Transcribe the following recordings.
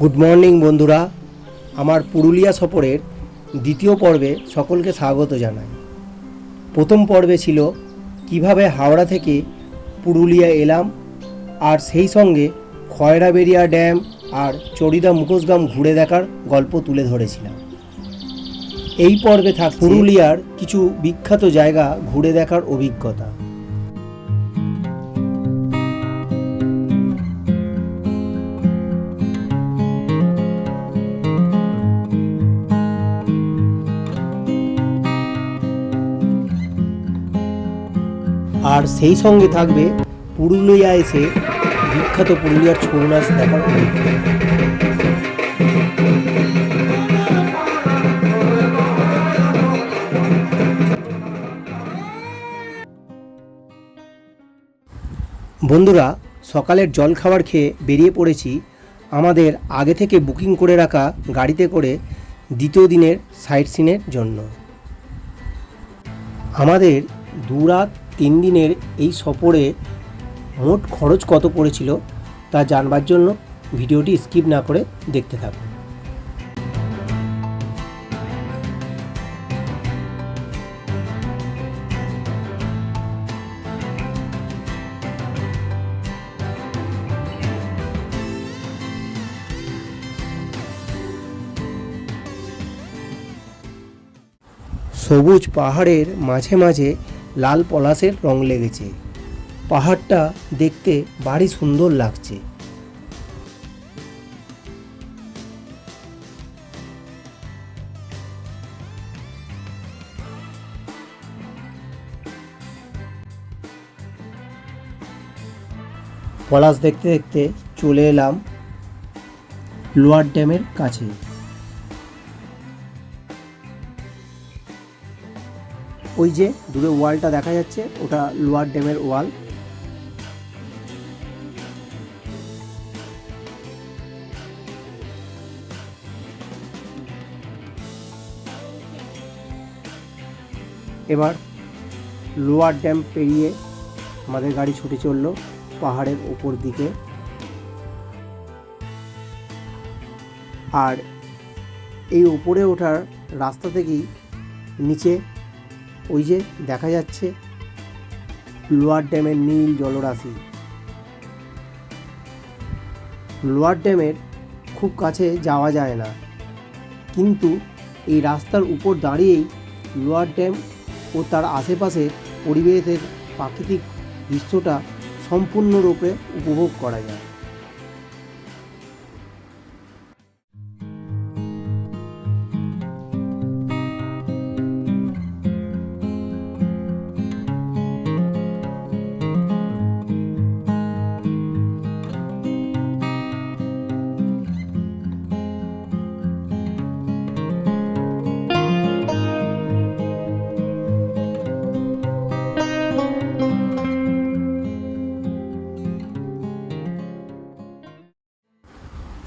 Good morning বন্ধুরা। আমার পুরুলিয়া সফরের দ্বিতীয় পর্বে সকলকে স্বাগত জানাই। প্রথম পর্বে ছিল কীভাবে হাওড়া থেকে পুরুলিয়া এলাম আর সেই সঙ্গে খয়রাবেরিয়া ড্যাম আর চড়িদা মুখোশগ্রাম ঘুরে দেখার গল্প তুলে ধরেছিলাম। এই পর্বে থাক পুরুলিয়ার কিছু বিখ্যাত জায়গা ঘুরে দেখার অভিজ্ঞতা। আর সেই সঙ্গে থাকবে পুরুলিয়া এসে বিখ্যাত পুরুলিয়ার ছৌ নাচ দেখার বন্ধুরা, সকালের জল খাবার খেয়ে বেরিয়ে পড়েছি আমাদের আগে থেকে বুকিং করে রাখা গাড়িতে করে দ্বিতীয় দিনের সাইট সিনের জন্য। আমাদের দু রাত তিন দিনের এই সফরে মোট খরচ কত পড়েছিল তা জানবার জন্য ভিডিওটি স্কিপ না করে দেখতে থাকুন। সবুজ পাহাড়ের মাঝে মাঝে লাল পলাশের রং লেগেছে। পাহাড়টা দেখতে ভারী সুন্দর লাগছে। পলাশ দেখতে দেখতে চলে এলাম লোয়ার ড্যামের কাছে। ওই যে দূরে ওয়ালটা দেখা যাচ্ছে, ওটা লোয়ার ড্যামের ওয়াল। এবার লোয়ার ড্যাম পেরিয়ে আমাদের গাড়ি ছুটে চলল পাহাড়ের ওপর দিকে। আর এই উপরে ওঠার রাস্তা থেকেই নিচে ওই যে দেখা যাচ্ছে লোয়ার ড্যামের নীল জলরাশি। লোয়ার ড্যামের খুব কাছে যাওয়া যায় না। কিন্তু এই রাস্তার উপর দাঁড়িয়েই লোয়ার ড্যাম ও তার আশেপাশে পরিবেশের প্রাকৃতিক দৃশ্যটা সম্পূর্ণরূপে উপভোগ করা যায়।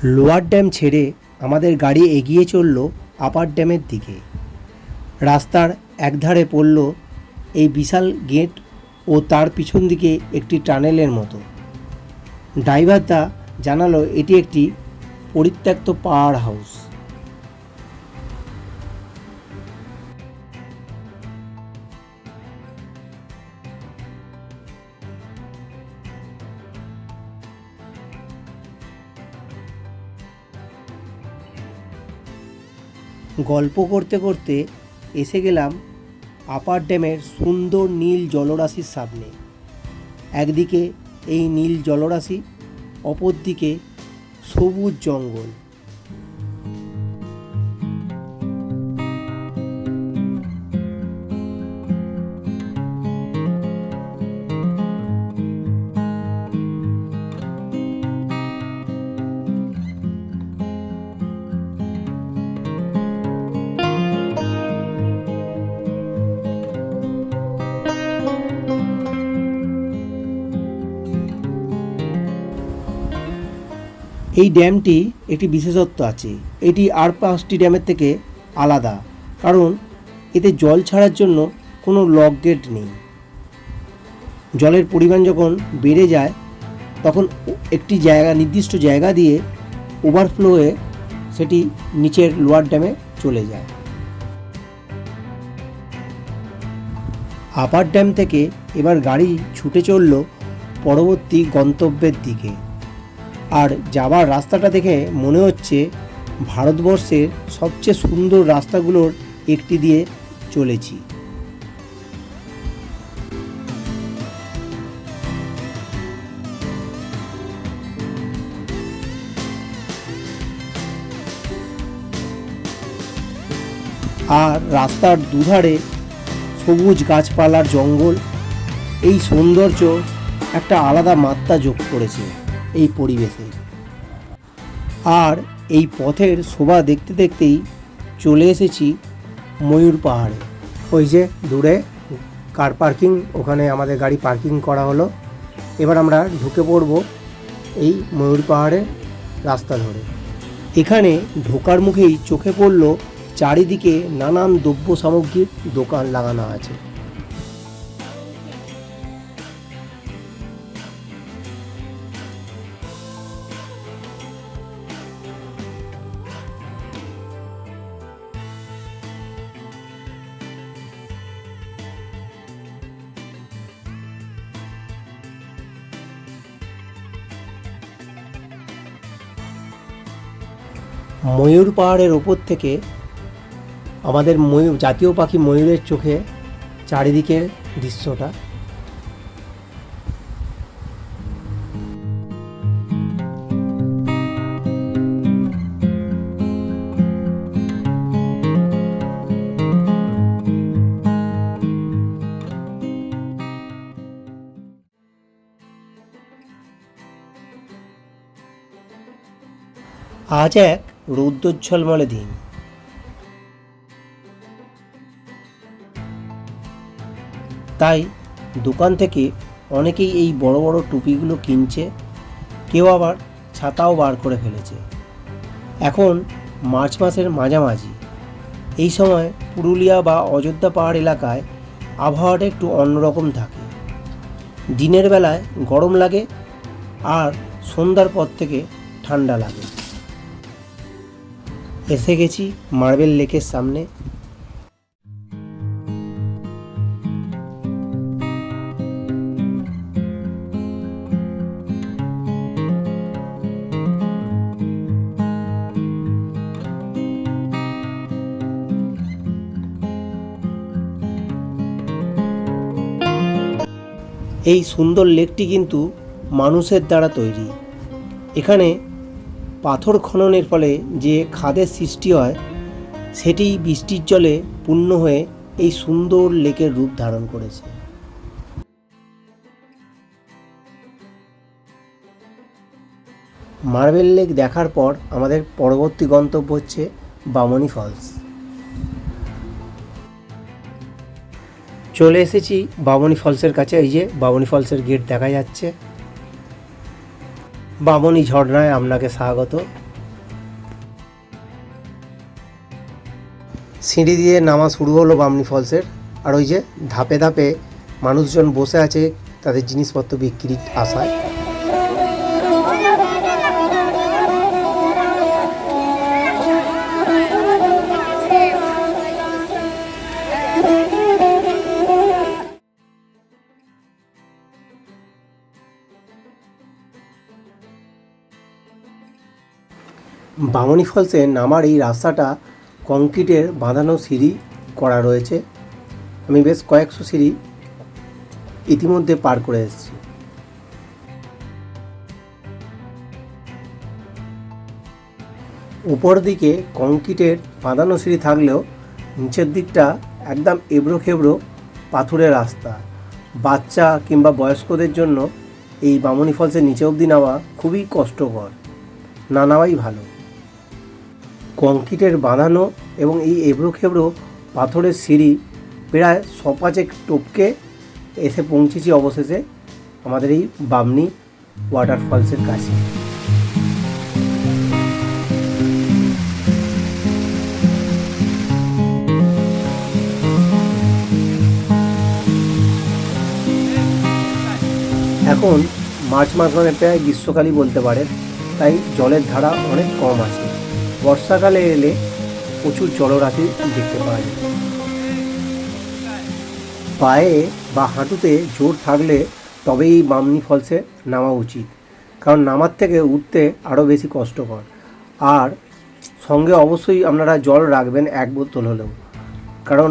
লোয়ার ড্যাম ছেড়ে আমাদের গাড়ি এগিয়ে চলল আপার ড্যামের দিকে। রাস্তার একধারে পড়ল এই বিশাল গেট ও তার পিছন দিকে একটি টানেলের মতো। ড্রাইভারদা জানালো, এটি একটি পরিত্যক্ত পাওয়ার হাউস। গল্প করতে করতে এসে গেলাম আপার ড্যামের সুন্দর নীল জলরাশির সামনে। একদিকে এই নীল জলরাশি, অপরদিকে সবুজ জঙ্গল। এই ড্যামটি একটি বিশেষত্ব আছে। এটি আর পাঁচটি ড্যামের থেকে আলাদা, কারণ এতে জল ছাড়ার জন্য কোনো লক গেট নেই। জলের পরিমাণ যখন বেড়ে যায়, তখন একটি জায়গা, নির্দিষ্ট জায়গা দিয়ে ওভারফ্লোয়ে সেটি নিচের লোয়ার ড্যামে চলে যায়। আপার ড্যাম থেকে এবার গাড়ি ছুটে চলল পরবর্তী গন্তব্যের দিকে। আর যাবার রাস্তাটা দেখে মনে হচ্ছে ভারতবর্ষের সবচেয়ে সুন্দর রাস্তাগুলোর একটি দিয়ে চলেছি। আর রাস্তার দুধারে সবুজ গাছপালার জঙ্গল, এই সৌন্দর্য একটা আলাদা মাত্রা যোগ করেছে। এই পরিবেশে। আর এই পথের শোভা দেখতে দেখতেই চলে এসেছি ময়ূর পাহাড়ে। ওই যে দূরে কার পার্কিং, ওখানে আমাদের গাড়ি পার্কিং করা হলো। এবার আমরা ঢুকে পড়ব এই ময়ূর পাহাড়ের রাস্তা ধরে। এখানে ঢোকার মুখেই চোখে পড়ল চারিদিকে নানান দ্রব্য সামগ্রীর দোকান লাগানো আছে। ময়ূর পাহাড়ের ওপর থেকে আমাদের ময়ূর জাতীয় পাখি ময়ূরের চোখে চারিদিকের দৃশ্যটা। আজ এক রৌদ্রোজ্জ্বলমলে দিন। তাই দোকান থেকে অনেকেই এই বড় বড় টুপিগুলো কিনছে, কেউ আবার ছাতাও বার করে ফেলেছে। এখন মার্চ মাসের মাঝামাঝি। এই সময় পুরুলিয়া বা অযোধ্যা পাহাড় এলাকায় আবহাওয়াটা একটু অন্যরকম থাকে। দিনের বেলায় গরম লাগে আর সন্ধ্যার পর থেকে ঠান্ডা লাগে। এসে গেছি মার্বেল লেকের সামনে। এই সুন্দর লেকটি কিন্তু মানুষের দ্বারা তৈরি। এখানে পাথর খননের ফলে যে খাদের সৃষ্টি হয়, সেটি বৃষ্টির জলে পূর্ণ হয়ে এই সুন্দর লেকের রূপ ধারণ করেছে। মার্বেল লেক দেখার পর আমাদের পরবর্তী গন্তব্য হচ্ছে বামনি ফলস। চলে এসেছি বামনি ফলসের কাছে, এই যে বামনি ফলসের গেট দেখা যাচ্ছে। বামনি ঝর্ণায় আপনাকে স্বাগত। সিঁড়ি দিয়ে নামা শুরু হলো বামনি ফলসের। আর ওই যে ধাপে ধাপে মানুষজন বসে আছে তাদের জিনিসপত্র বিক্রির আশায়। বামনি ফলসে নামার এই রাস্তাটা কংক্রিটের বাঁধানো সিঁড়ি করা রয়েছে। আমি বেশ কয়েকশো সিঁড়ি ইতিমধ্যে পার করে এসেছি। উপর দিকে কংক্রিটের বাঁধানো সিঁড়ি থাকলেও নিচের দিকটা একদম এবড়ো খেবড়ো পাথুরের রাস্তা। বাচ্চা কিংবা বয়স্কদের জন্য এই বামনি ফলসের নিচে অবধি নেওয়া খুবই কষ্টকর। না নেওয়াই ভালো। কংক্রিটের বাঁধানো এবং এই এবড়ো খেবড়ো পাথরের সিঁড়ি প্রায় সপাচেক টপকে এসে পৌঁছেছি অবশেষে আমাদের এই বামনি ওয়াটারফলসের কাছে। এখন মার্চ মাস মানে প্রায় গ্রীষ্মকালই বলতে পারেন, তাই জলের ধারা অনেক কম আছে। বর্ষাকালে এলে প্রচুর জলরাশি দেখতে পাওয়া যায় পায়ে বা হাঁটুতে জোর থাকলে তবেই বামনি ফলসে নামা উচিত, কারণ নামার থেকে উঠতে আরও বেশি কষ্টকর। আর সঙ্গে অবশ্যই আপনারা জল রাখবেন এক বোতল হলেও, কারণ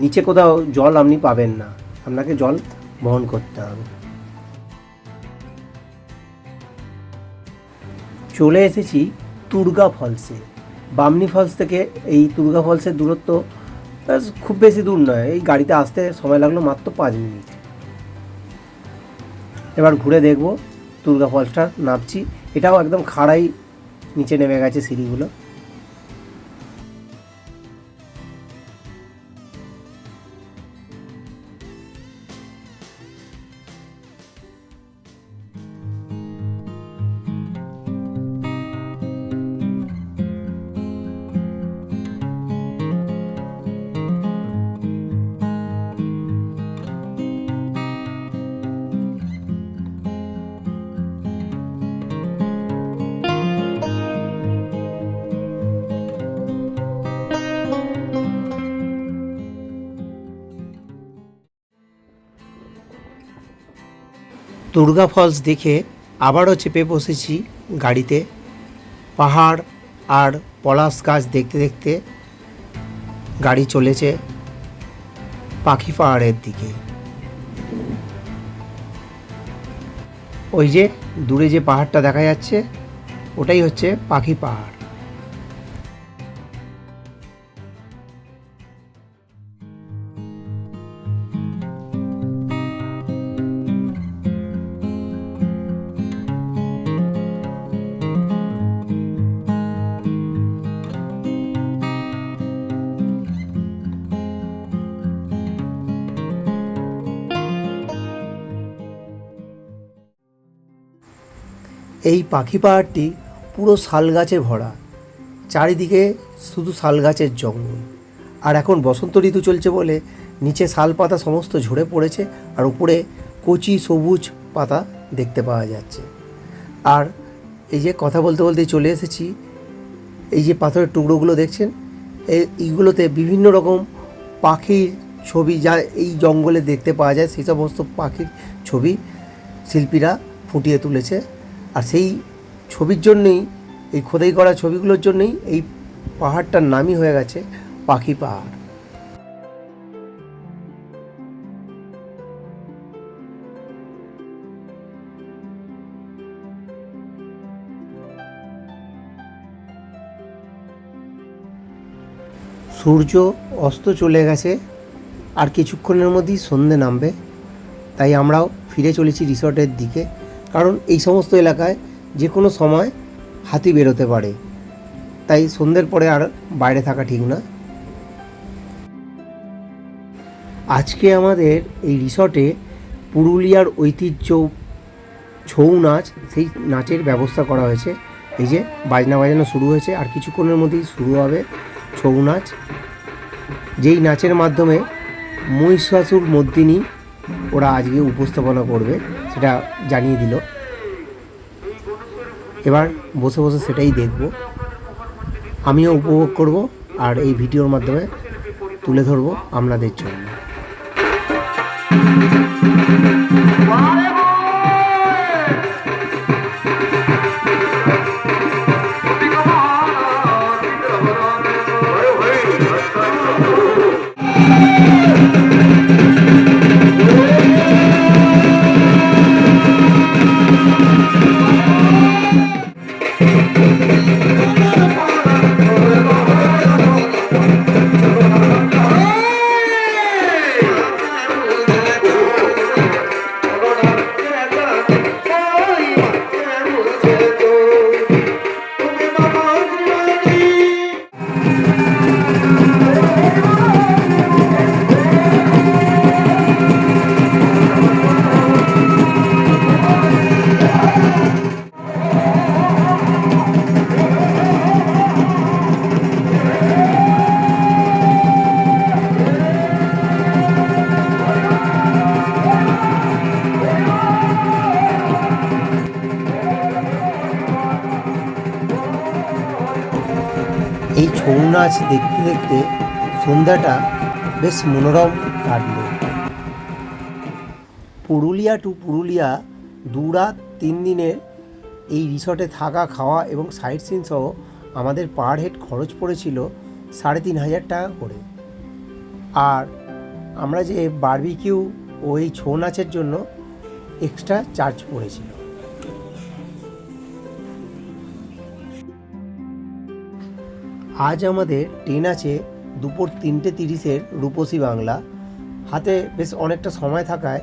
নিচে কোথাও জল আপনি পাবেন না। আপনাকে জল বহন করতে হবে। চলে এসেছি তুর্গা ফলসে। বামনি ফলস থেকে এই তুর্গা ফলসের দূরত্ব খুব বেশি দূর নয়। এই গাড়িতে আসতে সময় লাগল মাত্র পাঁচ মিনিট। এবার ঘুরে দেখব দুর্গা ফলসটা, নামছি। এটাও একদম খাড়াই নিচে নেমে গেছে সিঁড়িগুলো। দুর্গা ফলস দেখে আবারও চেপে বসেছি গাড়িতে। পাহাড় আর পলাশ গাছ দেখতে দেখতে গাড়ি চলেছে পাখি পাহাড়ের দিকে। ওই যে দূরে যে পাহাড়টা দেখা যাচ্ছে, ওটাই হচ্ছে পাখি পাহাড়। এই পাখি পাহাড়টি পুরো শাল গাছে ভরা। চারিদিকে শুধু শাল গাছের জঙ্গল। আর এখন বসন্ত ঋতু চলছে বলে নিচে শাল পাতা সমস্ত ঝরে পড়েছে আর উপরে কচি সবুজ পাতা দেখতে পাওয়া যাচ্ছে। আর এই যে কথা বলতে বলতে চলে এসেছি, এই যে পাথরের টুকরোগুলো দেখছেন এই- এইগুলোতে বিভিন্ন রকম পাখির ছবি যা এই জঙ্গলে দেখতে পাওয়া যায়, সেই সমস্ত পাখির ছবি শিল্পীরা ফুটিয়ে তুলেছে। আর সেই ছবির জন্যই, এই খোদাই করা ছবিগুলোর জন্যই এই পাহাড়টার নামই হয়ে গেছে পাখি পাহাড়। সূর্য অস্ত চলে গেছে, আর কিছুক্ষণের মধ্যেই সন্ধে নামবে। তাই আমরাও ফিরে চলেছি রিসর্টের দিকে। কারণ এই সমস্ত এলাকায় যে কোনো সময় হাতি বেরোতে পারে। তাই সন্ধ্যের পরে আর বাইরে থাকা ঠিক না। আজকে আমাদের এই রিসর্টে পুরুলিয়ার ঐতিহ্য ছৌ নাচ, সেই নাচের ব্যবস্থা করা হয়েছে। এই যে বাজনা বাজানো শুরু হয়েছে আর কিছুক্ষণের মধ্যেই শুরু হবে ছৌ নাচ। যেই নাচের মাধ্যমে মহিষাসুর মর্দিনী ওরা আজকে উপস্থাপনা করবে। সেটা জানিয়ে দিল। এবার বসে বসে সেটাই দেখব। আমিও উপভোগ করব আর এই ভিডিওর মাধ্যমে তুলে ধরবো আপনাদের জন্য। ছৌ নাচ দেখতে দেখতে সন্ধ্যাটা বেশ মনোরম কাটল। পুরুলিয়া টু পুরুলিয়া দু রাত তিন দিনের এই রিসর্টে থাকা, খাওয়া এবং সাইট সিন সহ আমাদের পার হেড খরচ পড়েছিল সাড়ে তিন হাজার টাকা করে। আর আমরা যে বারবিকিউ ও এই ছৌ নাচের জন্য এক্সট্রা চার্জ পড়েছিল। আজ আমাদের ট্রেন আছে দুপুর তিনটে তিরিশের রূপসী বাংলা। হাতে বেশ অনেকটা সময় থাকায়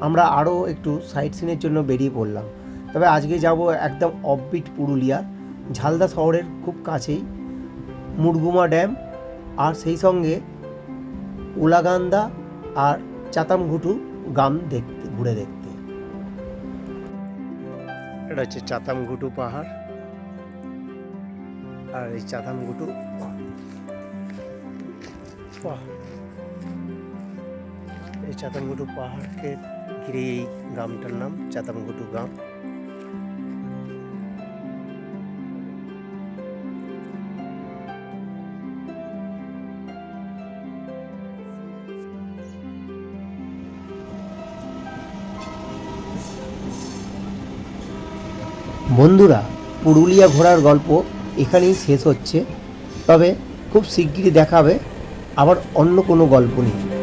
আমরা আরও একটু সাইট সিনের জন্য বেরিয়ে পড়লাম। তবে আজকে যাব একদম অফবিট পুরুলিয়া, ঝালদা শহরের খুব কাছেই মুরগুমা ড্যাম আর সেই সঙ্গে উলাগান্দা আর চাতামঘুটু গ্রাম দেখতে, ঘুরে দেখতে। এটা হচ্ছে চাতামঘুটু পাহাড়। আর এই চাতামঘুটু বাহ। এই চাতামঘুটু পাহাড়কে ঘিরে এই গ্রামটার নাম চাতামঘুটু গ্রাম। বন্ধুরা, পুরুলিয়া ঘোরার গল্প এখানেই শেষ হচ্ছে। তবে খুব শিগগিরই দেখাবে। আবার অন্য কোনো গল্প নিয়ে।